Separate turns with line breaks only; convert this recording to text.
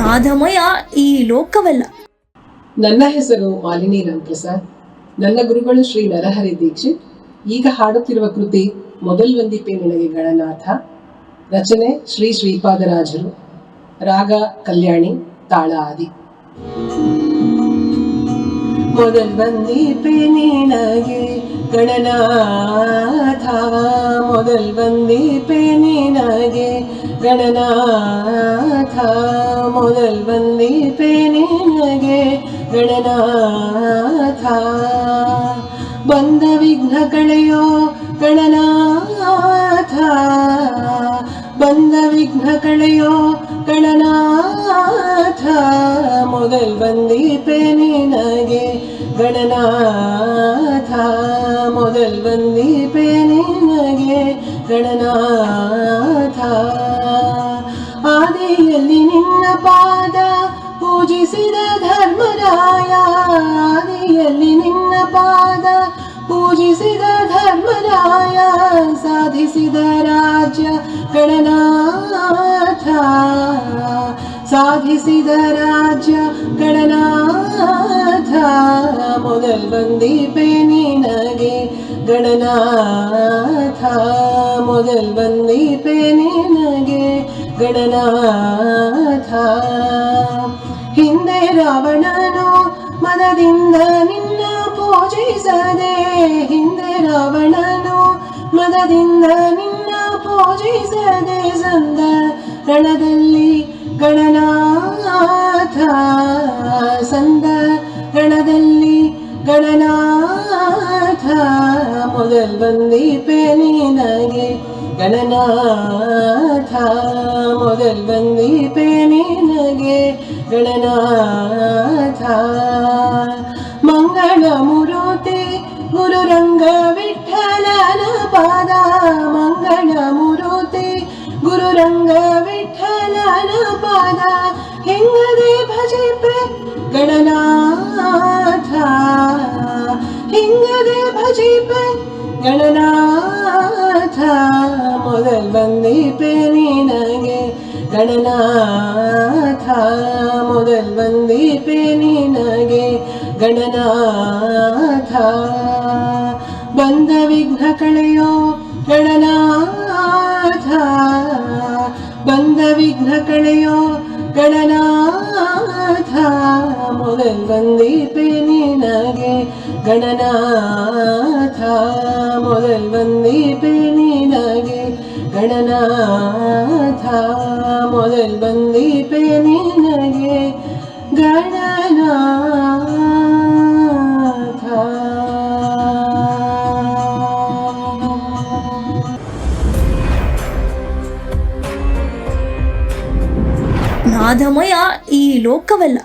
ನಾದಮಯ ಈ ಲೋಕವಲ್ಲ.
ನನ್ನ ಹೆಸರು ಮಾಲಿನಿ ರಾಮಪ್ರಸಾದ್ ನನ್ನ ಗುರುಗಳು ಶ್ರೀ ನರಹರಿ ದೀಕ್ಷಿತ್. ಈಗ ಹಾಡುತ್ತಿರುವ ಕೃತಿ ಮೊದಲ್ ವಂದಿಪೆ ನಿನಗೆ ಗಣನಾಥ. ರಚನೆ ಶ್ರೀ ಶ್ರೀಪಾದರಾಜರು. ರಾಗ ಕಲ್ಯಾಣಿ ತಾಳ ಆದಿ ಮೊದಲ್ ವಂದಿಪೆ ನಿನಗೆ ಗಣನಾಥ. ಮೊದಲ್ ವಂದಿಪೆ ನಿನಗೆ ಗಣನಾಥ, ಮೊದಲ್ ವಂದಿಪೆ ನಿನಗೆ. ಗಣನಾಥ, ಬಂದ ವಿಘ್ನ ಕಳೆಯೋ ಗಣನಾಥ. ಬಂದ ವಿಘ್ನ ಕಳೆಯೋ ಗಣನಾಥ. ಮೊದಲ್ ಬಂದೀಪೆ ನಿನಗೆ. ಗಣನಾಥ, ಮೊದಲ್ ಬಂದೀಪೆ ನಿನಗೆ. ಗಣನಾಥ. ಆದಿಯಲ್ಲಿ ನಿನ್ನ ಪಾದ ಪೂಜಿಸಿದ ಧರ್ಮರಾಯ. ಆದಿಯಲ್ಲಿ ನಿನ್ನ ಪಾದ ಪೂಜಿಸಿದ ಧರ್ಮರಾಯ. ಸಾಧಿಸಿದ ರಾಜ್ಯ ಗಣನಾಥ. ಸಾಧಿಸಿದ ರಾಜ್ಯ ಗಣನಾಥ. ಮೊದಲ್ ಬಂದೀಪೆ ನಿನಗೆ ಗಣನಾಥ. ಮೊದಲ್ ಬಂದೀಪೆ ನಿನಗೆ ಗಣನಾಥ. ಹಿಂದೆ ರಾವಣನು ಮನದಿಂದ ನಿನ್ನ ಪೂಜಿಸದೆ, ಹಿಂದೆ ರಾವಣನು ಮನದಿಂದ ನಿನ್ನ ಪೂಜಿಸದೆ ಸಂದ ರಣದಲ್ಲಿ ಗಣನಾಥ. ಸಂದ ರಣದಲ್ಲಿ ಗಣನಾಥ. ಮೊದಲ್ ಬಂದೀಪೆ ನಿನಗೆ ಗಣನಾಥ ಮೊದಲ್ ಬಂದೀಪೆ ನಿನಗೆ ಗಣನಾಥ ಮಂಗಳ ಮುರುತಿ ಗುರುರಂಗ ವಿಠಲನ ಪಾದ ಮಂಗಳ ಮುರುತಿ ಗುರುರಂಗ ವಿಠಲನ ಪಾದ ಹಿಂಗದೆ ಭಜಿಪೆ ಗಣನಾಥ ಹಿಂಗದೆ ಭಜಿಪೆ ಗಣನಾಥ ಮೊದಲ್ ಬಂದೀಪೆ ನಿನಗೆ ಗಣನಾಥ. ಮೊದಲ್ ಬಂದೀಪೆ ನಿನಗೆ ಗಣನಾಥ. ಬಂದ ವಿಘ್ನ ಕಳೆಯೋ ಗಣನಾಥ. ಬಂದ ವಿಘ್ನ ಕಳೆಯೋ ಗಣನಾಥ. ಮೊದಲ್ ಬಂದೀಪೆ ನಿನಗೆ ಗಣನಾಥ. ಮೊದಲ್ ಬಂದೀಪೆ ಗಣನಾಥ ಮೊದಲ್ ಬಂದೀಪೆ ನಿನಗೆ ಗಣನಾಥ.
ನಾದಮಯ ಈ ಲೋಕವಲ್ಲ.